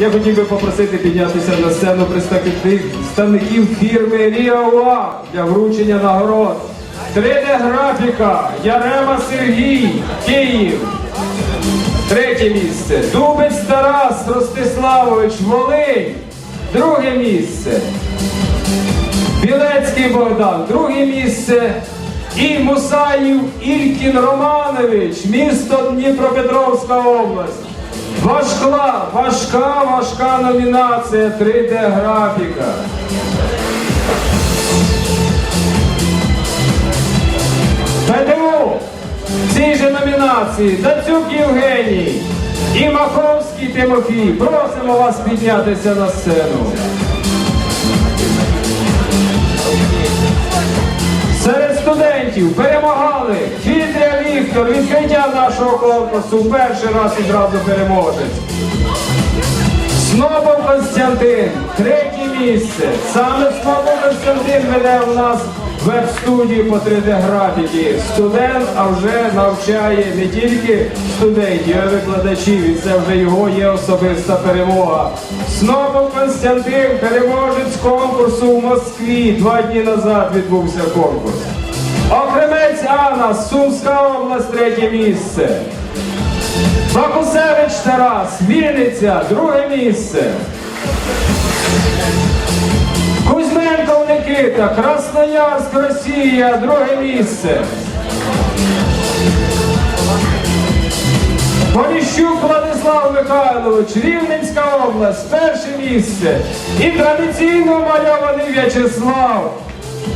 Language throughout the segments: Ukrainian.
Я хотів би попросити піднятися на сцену представників фірми Ріауа для вручення нагород. 3D-графіка Ярема Сергій, Київ. Третє місце. Дубець Тарас Ростиславович, Волинь. Друге місце. Білецький Богдан, друге місце. І Мусаїв Ількін Романович, місто Дніпропетровська область. Важка, важка, важка номінація 3D-графіка. ПТУ в цій же номінації Дацюк Євгеній і Маховський Тимофій. Просимо вас піднятися на сцену. Серед студентів перемагали Віктор, відкриття нашого конкурсу, перший раз відразу переможець. Снобов Константин, третє місце. Саме Снобов Константин веде у нас веб-студію по 3D-графіки. Студент, а вже навчає не тільки студентів, а й викладачів. І це вже його є особиста перемога. Снобов Константин, переможець конкурсу в Москві. Два дні назад відбувся конкурс. Анна, Сумська область, третє місце. Бакусевич Тарас, Вінниця, друге місце. Кузьменков Никита, Красноярськ, Росія, друге місце. Поліщук Владислав Михайлович, Рівненська область, перше місце. І традиційно мальований В'ячеслав.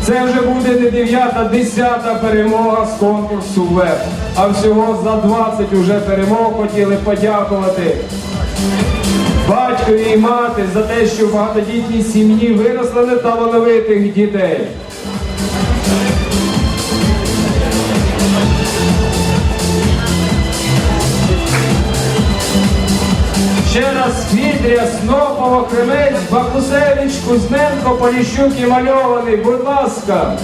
Це вже буде не дев'ята, десята перемога з конкурсу ВЕБ. А всього за 20 уже перемог хотіли подякувати батькові і мати за те, що в багатодітній сім'ї виросли неталановитих дітей. Ще раз Фідря, Снопова, Кремець, Бакусевич, Кузьменко, Поліщук і Мальований. Будь ласка.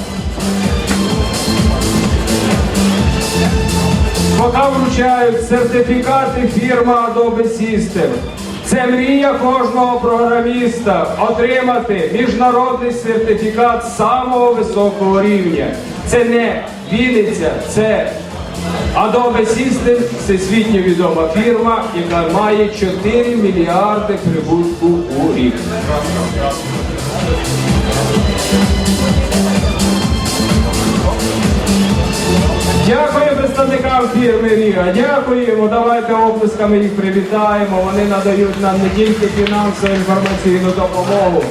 Поки вручають сертифікати фірма Adobe System. Це мрія кожного програміста отримати міжнародний сертифікат самого високого рівня. Це не Вінниця, це Adobe System – всесвітньо відома фірма, яка має 4 мільярди прибутку у рік. Дякую представникам фірми Ріга. Дякуємо. Давайте оплесками їх привітаємо. Вони надають нам не тільки фінансову інформаційну допомогу.